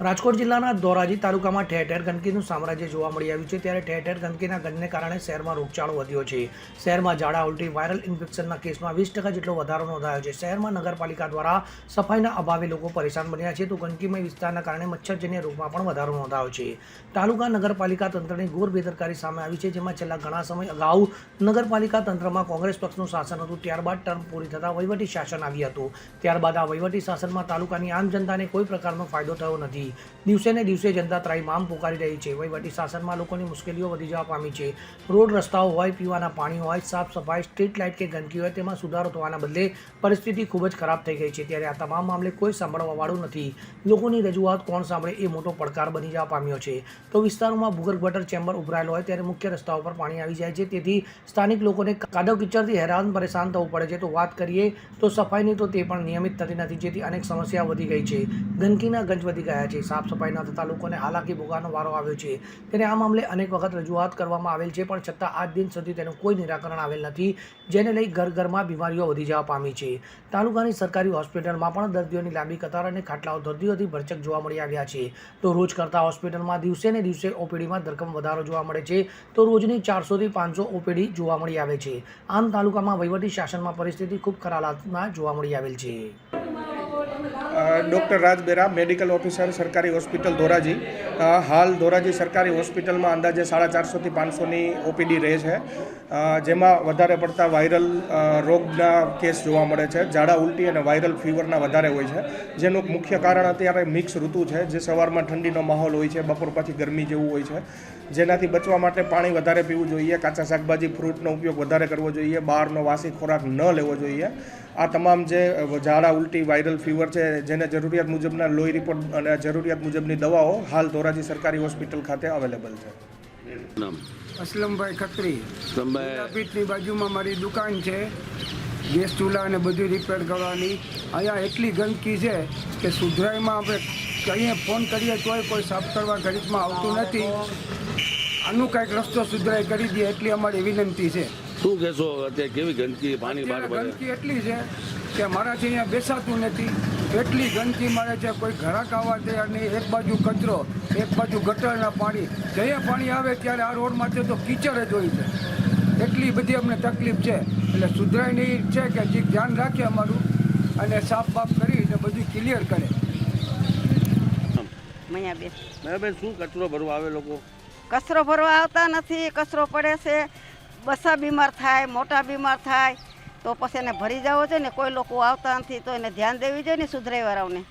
રાજકોટ જિલ્લાના ધોરાજી તાલુકામાં ઠેર ઠેર ગંદકીનું સામ્રાજ્ય જોવા મળી આવ્યું છે. ત્યારે ઠેર ઠેર ગંદકીના ગંધને કારણે શહેરમાં રોગચાળો વધ્યો છે. શહેરમાં ઝાડા ઉલટી, વાયરલ ઇન્ફેક્શનના કેસમાં વીસ ટકા જેટલો વધારો નોંધાયો છે. શહેરમાં નગરપાલિકા દ્વારા સફાઈના અભાવે લોકો પરેશાન બન્યા છે. તો ગંદકીમય વિસ્તારના કારણે મચ્છરજન્ય રોગમાં પણ વધારો નોંધાયો છે. તાલુકા નગરપાલિકા તંત્રની ઘોર બેદરકારી સામે આવી છે, જેમાં છેલ્લા ઘણા સમય અગાઉ નગરપાલિકા તંત્રમાં કોંગ્રેસ પક્ષનું શાસન હતું. ત્યારબાદ ટર્મ પૂરી થતાં વહીવટી શાસન આવ્યું હતું. ત્યારબાદ આ વહીવટી શાસનમાં તાલુકાની આમ જનતાને કોઈ પ્રકારનો ફાયદો થયો નથી. દિવસે ને દિવસે જનતા ત્રાહિમામ પોકારી રહી છે. વહીવટી શાસનમાં લોકોની મુશ્કેલીઓ વધી જવા પામી છે. રોડ રસ્તાઓ હોય, પીવાના પાણી હોય, સાફ સફાઈ, સ્ટ્રીટ લાઇટ કે ગંદકી હોય, તેમાં સુધારો થવાના બદલે પરિસ્થિતિ ખૂબ જ ખરાબ થઈ ગઈ છે. ત્યારે આ તમામ મામલે કોઈ સાંભળવાવાળું નથી. લોકોની રજૂઆત કોણ સાંભળે એ મોટો પડકાર બની જવા પામ્યો છે. તો વિસ્તારોમાં ભૂગર્ભ ગટર ચેમ્બર ઉભરાયેલો હોય, ત્યારે મુખ્ય રસ્તાઓ પર પાણી આવી જાય છે. તેથી સ્થાનિક લોકોને કાદવ કિચડથી હેરાન, પરેશાન થવું પડે છે. તો વાત કરીએ તો સફાઈની તો તે પણ નિયમિત થતી નથી, જેથી અનેક સમસ્યા વધી ગઈ છે. ગંદકીના ગંજ વધી ગયા છે. સાફ સફાઈ ન થતાં લોકોને હાલાકી ભોગવાનો વારો આવ્યો છે. તેને આ મામલે અનેક વખત રજૂઆત કરવામાં આવેલ છે, પણ છતાં આજ દિન સુધી તેનું કોઈ નિરાકરણ આવેલ નથી, જેને લઈ ઘર ઘરમાં બીમારીઓ વધી જવા પામી છે. તાલુકાની સરકારી હોસ્પિટલમાં પણ દર્દીઓની લાંબી કતાર અને ખાટલાઓ દર્દીઓથી ભરચક જોવા મળી આવ્યા છે. તો રોજ કરતાં હોસ્પિટલમાં દિવસે ને દિવસે ઓપીડીમાં ધરખમ વધારો જોવા મળે છે, તો રોજની ચારસોથી પાંચસો ઓપીડી જોવા મળી આવે છે. આમ તાલુકામાં વહીવટી શાસનમાં પરિસ્થિતિ ખૂબ ખરાબ જોવા મળી આવેલ છે. Doctor Raj Bera, medical officer, સરકારી હોસ્પિટલ ધોરાજી. હાલ ધોરાજી સરકારી હોસ્પિટલમાં અંદાજે સાડા ચારસોથી પાંચસોની ઓપીડી રહે છે. જેમાં વધારે પડતા વાયરલ રોગના કેસ જોવા મળે છે. ઝાડા ઉલટી અને વાયરલ ફીવરના વધારે હોય છે. જેનું મુખ્ય કારણ અત્યારે મિક્સ ઋતુ છે, જે સવારમાં ઠંડીનો માહોલ હોય છે, બપોર પછી ગરમી જેવું હોય છે. જેનાથી બચવા માટે પાણી વધારે પીવું જોઈએ, કાચા શાકભાજી, ફ્રૂટનો ઉપયોગ વધારે કરવો જોઈએ, બહારનો વાસી ખોરાક ન લેવો જોઈએ. આ તમામ જે ઝાડા ઉલટી વાયરલ ફીવર છે જેને જરૂરિયાત મુજબના લોહી રિપોર્ટ અને જરૂરિયાત મુજબની દવાઓ હાલ ધોરાજી સરકારી હોસ્પિટલ ખાતે અવેલેબલ છે. અસલમભાઈ ખત્રી. તમે પીઠની બાજુમાં મારી દુકાન છે. ગેસ ચૂલા અને બધું રિપેર કરવાની. અહીંયા એટલી ગંદકી છે કે સુધરાઈમાં આપણે કહીએ ફોન કરીએ તોય કોઈ સાફ કરવા ગરીબમાં આવતું નથી. આનું કાંઈક રસ્તો સુધરાઈ કરી દે એટલી અમારી વિનંતી છે. શું કહેશો? અત્યારે કેવી ગંદકી પાણી બહાર ગંદકી એટલી છે કે મારાથી અહીંયા બેસાતું નથી. એટલી ગંદકી મારે છે કોઈ ઘરાક આવવા તૈયાર નહીં. એક બાજુ કચરો એક બાજુ ગટરના પાણી. જઈએ પાણી આવે ત્યારે આ રોડમાંથી તો કીચડ જ હોય છે. એટલી બધી અમને તકલીફ છે. એટલે સુધરાઈની છે કે જે ધ્યાન રાખે અમારું અને સાફ બાફ કરીને બધું ક્લિયર કરે. મૈયાબેન. મેં શું કચરો ભરવા આવે લોકો? કચરો ભરવા આવતા નથી કચરો પડે છે બસા બીમાર થાય મોટા બીમાર થાય તો પછી એને ભરી જવો છે ને કોઈ લોકો આવતા નથી તો એને ધ્યાન દેવી જોઈએ ને સુધરાઈવાળાઓને.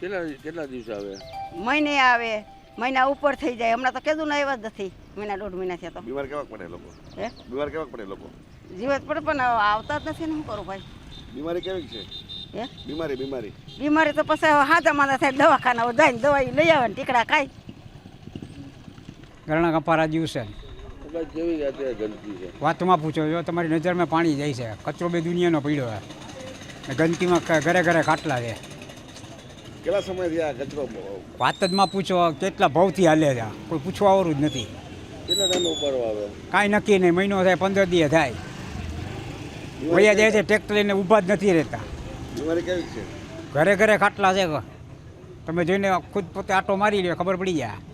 કેટલા કેટલા દિવસ આવે? મહિને આવે મહિના ઉપર થઈ જાય હમણાં તો કીધું ના આવ્યા જ નથી મહિના દોઢ મહિના થયા તો. બીમાર કેવા પડે લોકો? હે? બીમાર કેવા પડે લોકો? જીવત પડે પણ આવતા જ નથી ને શું કરું ભાઈ? બીમારી કેવી છે? હે? બીમારી બીમારી. બીમારી તો પછી હાથા માંદા થાય દવાખાના જાય દવા દવાઈ લઈ આવે ને ટીકડા ખાય. ઘરણા કપારા દિવસે એટલે કેવી અત્યારે ગંદકી છે. વાતમાં પૂછો જો તમારી નજરમાં પાણી જાય છે કચરો બે દુનિયાનો પડ્યો છે. ગંદકીમાં ઘરે ઘરે ખાટલા છે. કેટલા સમયથી આ કચરો વાત જ માં પૂછો કેટલા ભાવથી હાલે છે. કોઈ પૂછવાવાળું જ નથી. કાંઈ નક્કી નહીં મહિનો થાય પંદર દિવસ થાય. વયા જાય છે ટ્રેક્ટર લઈને ઊભા જ નથી રહેતા. ઘરે ઘરે ખાટલા છે. તમે જોઈને ખુદ પોતે આટો મારી લ્યો ખબર પડી જાય.